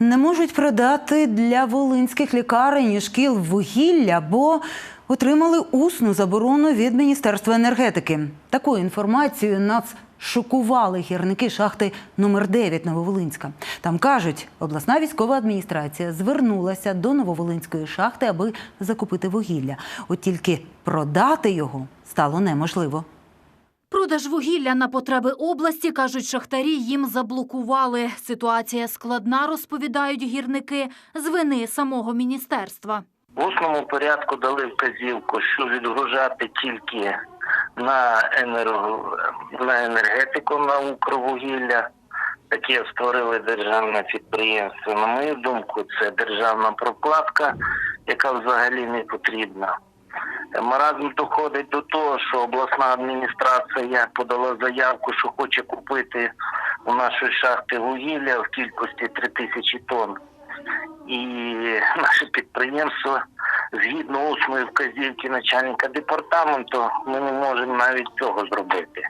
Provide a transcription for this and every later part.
Не можуть продати для волинських лікарень і шкіл вугілля, бо отримали усну заборону від Міністерства енергетики. Такою інформацією нас шокували гірники шахти номер 9 Нововолинська. Там кажуть, обласна військова адміністрація звернулася до Нововолинської шахти, аби закупити вугілля. От тільки продати його стало неможливо. Продаж вугілля на потреби області, кажуть шахтарі, їм заблокували. Ситуація складна, розповідають гірники, з вини самого міністерства. В усному порядку дали вказівку, що відгружати тільки на енерго на енергетику на укрвугілля. Таке створили державне підприємство. На мою думку, це державна прокладка, яка взагалі не потрібна. Маразм доходить до того, що обласна адміністрація подала заявку, що хоче купити у нашої шахти вугілля в кількості 3 тисячі тонн. І наше підприємство, згідно усної вказівки начальника департаменту, ми не можемо навіть цього зробити,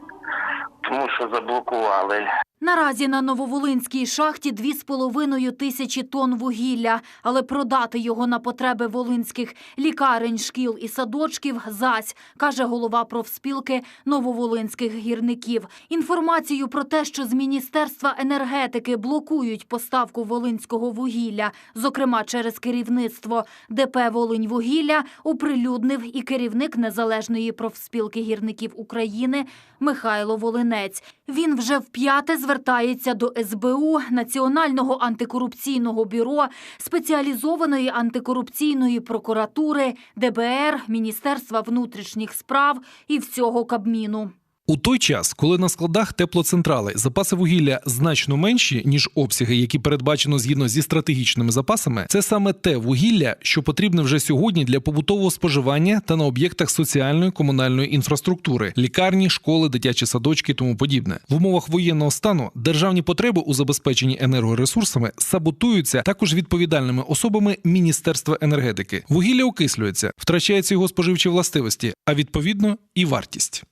тому що заблокували. Наразі на Нововолинській шахті 2,5 тисячі тонн вугілля, але продати його на потреби волинських лікарень, шкіл і садочків зась, каже голова профспілки нововолинських гірників. Інформацію про те, що з Міністерства енергетики блокують поставку волинського вугілля, зокрема через керівництво ДП «Волиньвугілля», оприлюднив і керівник Незалежної профспілки гірників України Михайло Волинець. Він вже вп'яте звертається до СБУ, Національного антикорупційного бюро, спеціалізованої антикорупційної прокуратури, ДБР, Міністерства внутрішніх справ і всього Кабміну. У той час, коли на складах теплоцентрали запаси вугілля значно менші ніж обсяги, які передбачено згідно зі стратегічними запасами, це саме те вугілля, що потрібне вже сьогодні для побутового споживання та на об'єктах соціальної комунальної інфраструктури, лікарні, школи, дитячі садочки тому подібне. В умовах воєнного стану державні потреби у забезпеченні енергоресурсами саботуються також відповідальними особами Міністерства енергетики. Вугілля окислюється, втрачається його споживчі властивості, а відповідно і вартість.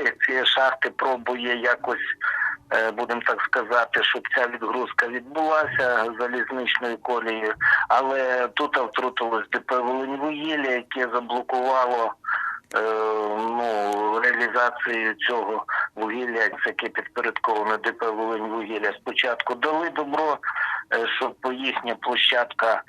Ці, ці шахти пробує якось, е, будемо так сказати, щоб ця відгрузка відбулася залізничною колією, але тут втрутилось ДП «Волиньвугілля», яке заблокувало е, ну, реалізацію цього вугілля, яке підпорядковане ДП «Волиньвугілля». Спочатку дали добро, е, щоб їхня площадка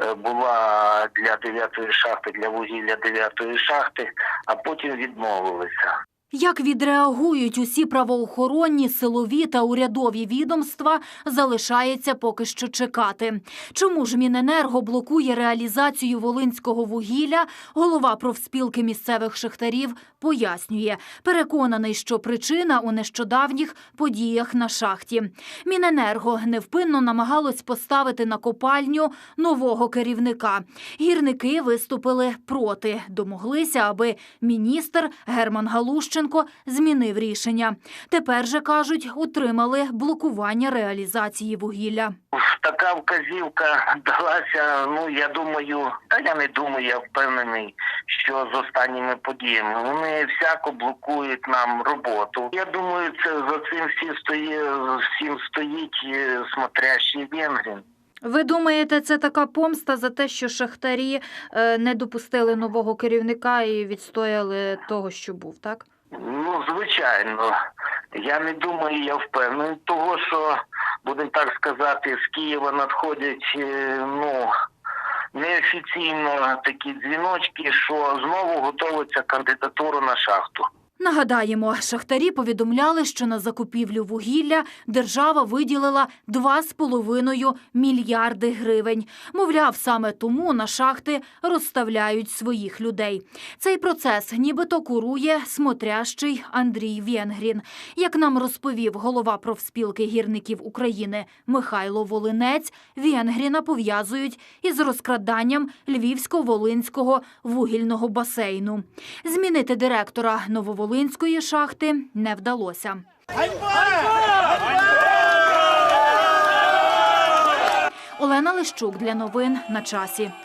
е, була для дев'ятої шахти, для вугілля дев'ятої шахти, а потім відмовилися. Як відреагують усі правоохоронні, силові та урядові відомства, залишається поки що чекати. Чому ж Міненерго блокує реалізацію волинського вугілля, голова профспілки місцевих шахтарів пояснює. Переконаний, що причина у нещодавніх подіях на шахті. Міненерго невпинно намагалось поставити на копальню нового керівника. Гірники виступили проти. Домоглися, аби міністр Герман Галущенко змінив рішення. Тепер же кажуть, утримали блокування реалізації вугілля. Така вказівка далася, ну я думаю, та я не думаю, я впевнений, що з останніми подіями вони всяко блокують нам роботу. Я думаю, це за цим всім стоїть, всім стоїть смотрящий Венгрін. Ви думаєте, це така помста за те, що шахтарі е, не допустили нового керівника і відстояли того, що був, так? Ну, звичайно, я не думаю, я впевнений того, що будемо так сказати, з Києва надходять е, ну неофіційно такі дзвіночки, що знову готується кандидатура на шахту. Нагадаємо, шахтарі повідомляли, що на закупівлю вугілля держава виділила 2,5 мільярди гривень. Мовляв, саме тому на шахти розставляють своїх людей. Цей процес нібито курує смотрящий Андрій Вєнгрін. Як нам розповів голова профспілки гірників України Михайло Волинець, Вєнгріна пов'язують із розкраданням Львівсько-Волинського вугільного басейну. Змінити директора Нововолинської шахти не вдалося. Олена Лищук для новин на часі.